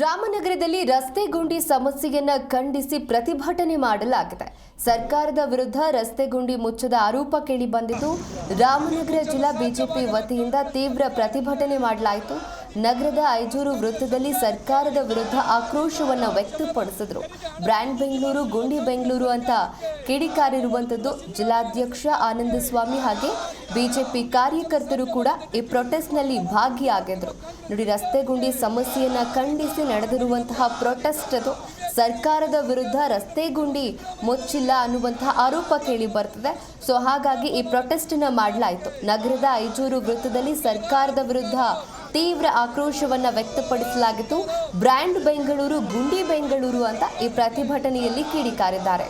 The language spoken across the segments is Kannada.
ರಾಮನಗರದಲ್ಲಿ ರಸ್ತೆ ಗುಂಡಿ ಸಮಸ್ಯೆಯನ್ನ ಖಂಡಿಸಿ ಪ್ರತಿಭಟನೆ ಮಾಡಲಾಗಿದೆ. ಸರ್ಕಾರದ ವಿರುದ್ಧ ರಸ್ತೆ ಗುಂಡಿ ಮುಚ್ಚದ ಆರೋಪ ಕೇಳಿ ಬಂದಿದ್ದು, ರಾಮನಗರ ಜಿಲ್ಲಾ ಬಿಜೆಪಿ ವತಿಯಿಂದ ತೀವ್ರ ಪ್ರತಿಭಟನೆ ಮಾಡಲಾಯಿತು. ನಗರದ ಐಜೂರು ವೃತ್ತದಲ್ಲಿ ಸರ್ಕಾರದ ವಿರುದ್ಧ ಆಕ್ರೋಶವನ್ನು ವ್ಯಕ್ತಪಡಿಸಿದ್ರು. ಬ್ರ್ಯಾಂಡ್ ಬೆಂಗಳೂರು, ಗುಂಡಿ ಬೆಂಗಳೂರು ಅಂತ ಕಿಡಿಕಾರಿರುವಂಥದ್ದು ಜಿಲ್ಲಾಧ್ಯಕ್ಷ ಆನಂದ ಸ್ವಾಮಿ ಹಾಗೆ ಬಿಜೆಪಿ ಕಾರ್ಯಕರ್ತರು ಕೂಡ ಈ ಪ್ರೊಟೆಸ್ಟ್ನಲ್ಲಿ ಭಾಗಿಯಾಗಿದ್ರು. ನೋಡಿ, ರಸ್ತೆ ಗುಂಡಿ ಸಮಸ್ಯೆಯನ್ನ ಖಂಡಿಸಿ ನಡೆದಿರುವಂತಹ ಪ್ರೊಟೆಸ್ಟ್ ಅದು. ಸರ್ಕಾರದ ವಿರುದ್ಧ ರಸ್ತೆ ಗುಂಡಿ ಮುಚ್ಚಿಲ್ಲ ಅನ್ನುವಂತಹ ಆರೋಪ ಕೇಳಿ ಬರ್ತದೆ. ಸೊ, ಹಾಗಾಗಿ ಈ ಪ್ರೊಟೆಸ್ಟ್ ಅನ್ನ ಮಾಡಲಾಯಿತು. ನಗರದ ಐಜೂರು ವೃತ್ತದಲ್ಲಿ ಸರ್ಕಾರದ ವಿರುದ್ಧ ತೀವ್ರ ಆಕ್ರೋಶವನ್ನ ವ್ಯಕ್ತಪಡಿಸಲಾಗಿತ್ತು. ಬ್ರ್ಯಾಂಡ್ ಬೆಂಗಳೂರು, ಗುಂಡಿ ಬೆಂಗಳೂರು ಅಂತ ಈ ಪ್ರತಿಭಟನೆಯಲ್ಲಿ ಕಿಡಿಕಾರಿದ್ದಾರೆ.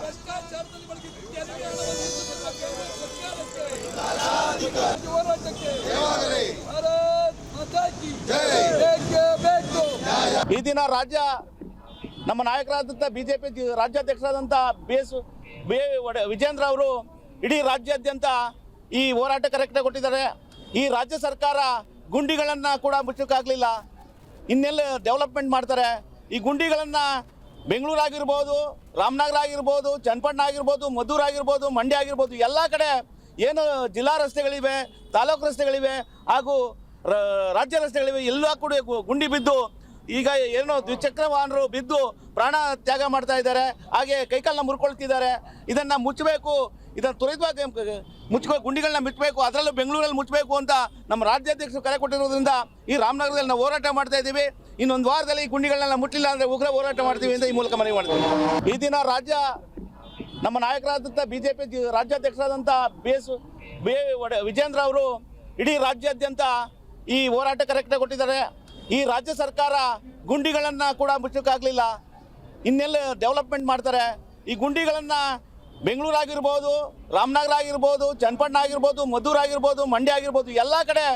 ಈ ದಿನ ರಾಜ್ಯ ನಮ್ಮ ನಾಯಕರಾದಂಥ ಬಿ ಜೆ ಪಿ ರಾಜ್ಯಾಧ್ಯಕ್ಷರಾದಂಥ ಬಿ ಎಸ್ ಬಿ ವಿಜೇಂದ್ರ ಅವರು ಇಡೀ ರಾಜ್ಯಾದ್ಯಂತ ಈ ಹೋರಾಟ ಕರೆಕ್ಟಾಗಿ ಕೊಟ್ಟಿದ್ದಾರೆ ಈ ರಾಜ್ಯ ಸರ್ಕಾರ ಗುಂಡಿಗಳನ್ನು ಕೂಡ ಮುಚ್ಚೋಕ್ಕಾಗಲಿಲ್ಲ. ಇನ್ನೆಲ್ಲ ಡೆವಲಪ್ಮೆಂಟ್ ಮಾಡ್ತಾರೆ? ಈ ಗುಂಡಿಗಳನ್ನು ಬೆಂಗಳೂರು ಆಗಿರ್ಬೋದು, ರಾಮನಗರ ಆಗಿರ್ಬೋದು, ಚನ್ನಪಟ್ಟಣ ಆಗಿರ್ಬೋದು, ಮದ್ದೂರು ಆಗಿರ್ಬೋದು, ಮಂಡ್ಯ ಆಗಿರ್ಬೋದು, ಎಲ್ಲ ಕಡೆ ಏನು ಜಿಲ್ಲಾ ರಸ್ತೆಗಳಿವೆ, ತಾಲೂಕು ರಸ್ತೆಗಳಿವೆ ಹಾಗೂ ರಾಜ್ಯ ರಸ್ತೆಗಳಿವೆ, ಎಲ್ಲ ಕೂಡ ಗುಂಡಿ ಬಿದ್ದು ಈಗ ಏನೋ ದ್ವಿಚಕ್ರ ವಾಹನರು ಬಿದ್ದು ಪ್ರಾಣ ತ್ಯಾಗ ಮಾಡ್ತಾ ಇದ್ದಾರೆ. ಹಾಗೆ ಕೈಕಾಲನ್ನ ಮುರ್ಕೊಳ್ತಿದ್ದಾರೆ. ಇದನ್ನು ಮುಚ್ಚಬೇಕು. ಇದನ್ನು ತ್ವರಿತವಾಗಿ ಮುಚ್ಚಬೇಕು ಗುಂಡಿಗಳನ್ನ ಮುಚ್ಚಬೇಕು. ಅದರಲ್ಲೂ ಬೆಂಗಳೂರಲ್ಲಿ ಮುಚ್ಚಬೇಕು ಅಂತ ನಮ್ಮ ರಾಜ್ಯಾಧ್ಯಕ್ಷರು ಕರೆ ಕೊಟ್ಟಿರೋದ್ರಿಂದ ಈ ರಾಮನಗರದಲ್ಲಿ ನಾವು ಹೋರಾಟ ಮಾಡ್ತಾ ಇದ್ದೀವಿ. ಇನ್ನೊಂದು ವಾರದಲ್ಲಿ ಈ ಗುಂಡಿಗಳನ್ನೆಲ್ಲ ಮುಟ್ಟಿಲ್ಲ ಅಂದರೆ ಉಗ್ರ ಹೋರಾಟ ಮಾಡ್ತೀವಿ ಅಂತ ಈ ಮೂಲಕ ಮನವಿ ಮಾಡ್ತೀವಿ ಈ ದಿನ ರಾಜ್ಯ ನಮ್ಮ ನಾಯಕರಾದಂಥ ಬಿ ಜೆ ಪಿ ರಾಜ್ಯಾಧ್ಯಕ್ಷರಾದಂಥ ಬಿ ಎಸ್ ಬಿ ವಿಜೇಂದ್ರ ಅವರು ಇಡೀ ರಾಜ್ಯಾದ್ಯಂತ ಈ ಹೋರಾಟ ಕರೆಕ್ಟಾಗಿ ಕೊಟ್ಟಿದ್ದಾರೆ. ಈ ರಾಜ್ಯ ಸರ್ಕಾರ ಗುಂಡಿಗಳನ್ನು ಕೂಡ ಮುಚ್ಚಕ್ಕಾಗಲಿಲ್ಲ. ಇನ್ನೆಲ್ಲ ಡೆವಲಪ್ಮೆಂಟ್ ಮಾಡ್ತಾರೆ? ಈ ಗುಂಡಿಗಳನ್ನು ಬೆಂಗಳೂರು ಆಗಿರ್ಬೋದು, ರಾಮನಗರ ಆಗಿರ್ಬೋದು, ಚನ್ನಪಟ್ಟಣ ಆಗಿರ್ಬೋದು, ಮದ್ದೂರು ಆಗಿರ್ಬೋದು, ಮಂಡ್ಯ ಆಗಿರ್ಬೋದು, ಎಲ್ಲ ಕಡೆ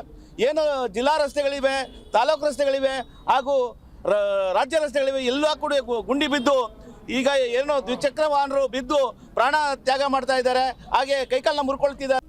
ಏನು ಜಿಲ್ಲಾ ರಸ್ತೆಗಳಿವೆ, ತಾಲೂಕು ರಸ್ತೆಗಳಿವೆ ಹಾಗೂ ರಾಜ್ಯ ರಸ್ತೆಗಳಿವೆ, ಎಲ್ಲ ಕೂಡ ಗುಂಡಿ ಬಿದ್ದು ಈಗ ಏನೋ ದ್ವಿಚಕ್ರ ವಾಹನರು ಬಿದ್ದು ಪ್ರಾಣ ತ್ಯಾಗ ಮಾಡ್ತಾ ಇದ್ದಾರೆ. ಹಾಗೆ ಕೈಕಾಲನ್ನ ಮುರ್ಕೊಳ್ತಿದ್ದಾರೆ.